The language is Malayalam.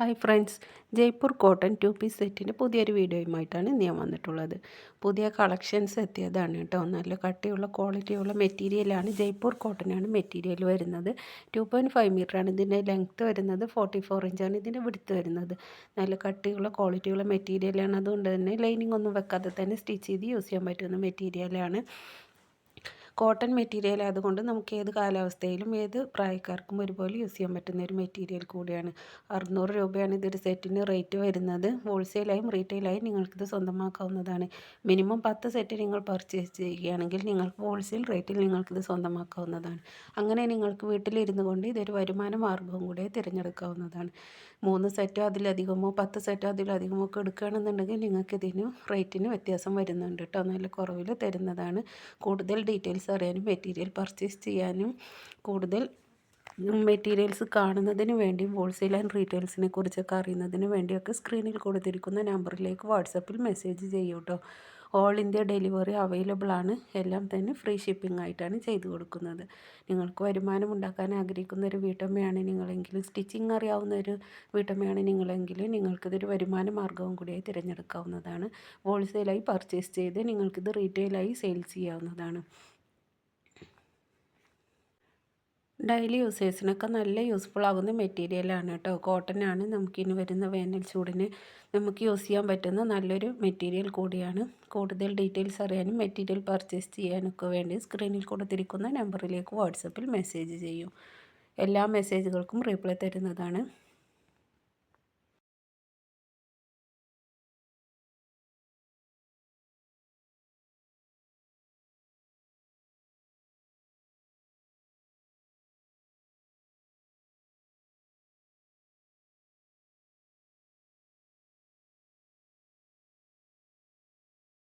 Hi friends Jaipur cotton two piece സെറ്റിന്റെ പുതിയൊരു വീഡിയോയുമായിട്ടാണ് ഇന്ന് ഞാൻ വന്നിട്ടുള്ളത്. പുതിയ കളക്ഷൻസ് എത്തിയതാണ് കേട്ടോ. നല്ല കട്ടിയുള്ള ക്വാളിറ്റിയുള്ള മെറ്റീരിയലാണ് ജയ്പൂർ കോട്ടനാണ് മെറ്റീരിയൽ വരുന്നത്. ടു പോയിന്റ് ഫൈവ് മീറ്ററാണ് ഇതിന്റെ ലെങ്ത്ത് വരുന്നത്. ഫോർട്ടി ഫോർ ഇഞ്ചാണ് ഇതിന്റെ വിടുത്ത് വരുന്നത്. നല്ല കട്ടിയുള്ള ക്വാളിറ്റിയുള്ള മെറ്റീരിയലാണ് അതുകൊണ്ട് തന്നെ ലൈനിങ് ഒന്നും വെക്കാതെ തന്നെ സ്റ്റിച്ച് ചെയ്ത് യൂസ് ചെയ്യാൻ പറ്റുന്ന മെറ്റീരിയലാണ് കോട്ടൺ മെറ്റീരിയൽ ആയതുകൊണ്ട് നമുക്ക് ഏത് കാലാവസ്ഥയിലും ഏത് പ്രായക്കാർക്കും ഒരുപോലെ യൂസ് ചെയ്യാൻ പറ്റുന്ന ഒരു മെറ്റീരിയൽ കൂടിയാണ്. അറുന്നൂറ് രൂപയാണ് ഇതൊരു സെറ്റിന് റേറ്റ് വരുന്നത്. ഹോൾസെയിലായും റീറ്റെയിലായും നിങ്ങൾക്കിത് സ്വന്തമാക്കാവുന്നതാണ്. മിനിമം പത്ത് സെറ്റ് നിങ്ങൾ പർച്ചേസ് ചെയ്യുകയാണെങ്കിൽ നിങ്ങൾക്ക് ഹോൾസെയിൽ റേറ്റിൽ നിങ്ങൾക്കിത് സ്വന്തമാക്കാവുന്നതാണ്. അങ്ങനെ നിങ്ങൾക്ക് വീട്ടിലിരുന്നു കൊണ്ട് ഇതൊരു വരുമാന മാർഗവും കൂടെ തിരഞ്ഞെടുക്കാവുന്നതാണ്. മൂന്ന് സെറ്റോ അതിലധികമോ പത്ത് സെറ്റോ അതിലധികമോ ഒക്കെ എടുക്കുകയാണെന്നുണ്ടെങ്കിൽ നിങ്ങൾക്ക് ഇതിന് റേറ്റിന് വ്യത്യാസം വരുന്നുണ്ട് കേട്ടോ. നല്ല കുറവിൽ തരുന്നതാണ്. കൂടുതൽ ഡീറ്റെയിൽസ് അറിയാനും മെറ്റീരിയൽ പർച്ചേസ് ചെയ്യാനും കൂടുതൽ മെറ്റീരിയൽസ് കാണുന്നതിന് വേണ്ടിയും ഹോൾസെയിൽ ആൻഡ് റീറ്റെയിൽസിനെ കുറിച്ചൊക്കെ അറിയുന്നതിന് വേണ്ടിയൊക്കെ സ്ക്രീനിൽ കൊടുത്തിരിക്കുന്ന നമ്പറിലേക്ക് വാട്സപ്പിൽ മെസ്സേജ് ചെയ്യൂ കേട്ടോ ഓൾ ഇന്ത്യ ഡെലിവറി അവൈലബിൾ ആണ്. എല്ലാം തന്നെ ഫ്രീ ഷിപ്പിംഗ് ആയിട്ടാണ് ചെയ്തു കൊടുക്കുന്നത്. നിങ്ങൾക്ക് വരുമാനം ഉണ്ടാക്കാൻ ആഗ്രഹിക്കുന്ന ഒരു വീട്ടമ്മയാണ് നിങ്ങളെങ്കിലും സ്റ്റിച്ചിങ് അറിയാവുന്ന ഒരു വീട്ടമ്മയാണ് നിങ്ങളെങ്കിൽ നിങ്ങൾക്കിതൊരു വരുമാന മാർഗവും കൂടിയായി തിരഞ്ഞെടുക്കാവുന്നതാണ്. ഹോൾസെയിലായി പർച്ചേസ് ചെയ്ത് നിങ്ങൾക്കിത് റീറ്റെയിലായി സെയിൽസ് ചെയ്യാവുന്നതാണ്. ഡെയിലി യൂസേഴ്സിനൊക്കെ നല്ല യൂസ്ഫുൾ ആകുന്ന മെറ്റീരിയലാണ് കേട്ടോ. ആണ് നമുക്കിനി വരുന്ന വേനൽ ചൂടിന് നമുക്ക് യൂസ് ചെയ്യാൻ പറ്റുന്ന നല്ലൊരു മെറ്റീരിയൽ കൂടിയാണ്. കൂടുതൽ ഡീറ്റെയിൽസ് അറിയാനും മെറ്റീരിയൽ പർച്ചേസ് ചെയ്യാനൊക്കെ വേണ്ടി സ്ക്രീനിൽ കൊടുത്തിരിക്കുന്ന നമ്പറിലേക്ക് വാട്സപ്പിൽ മെസ്സേജ് ചെയ്യും. എല്ലാ മെസ്സേജുകൾക്കും റിപ്ലൈ തരുന്നതാണ്.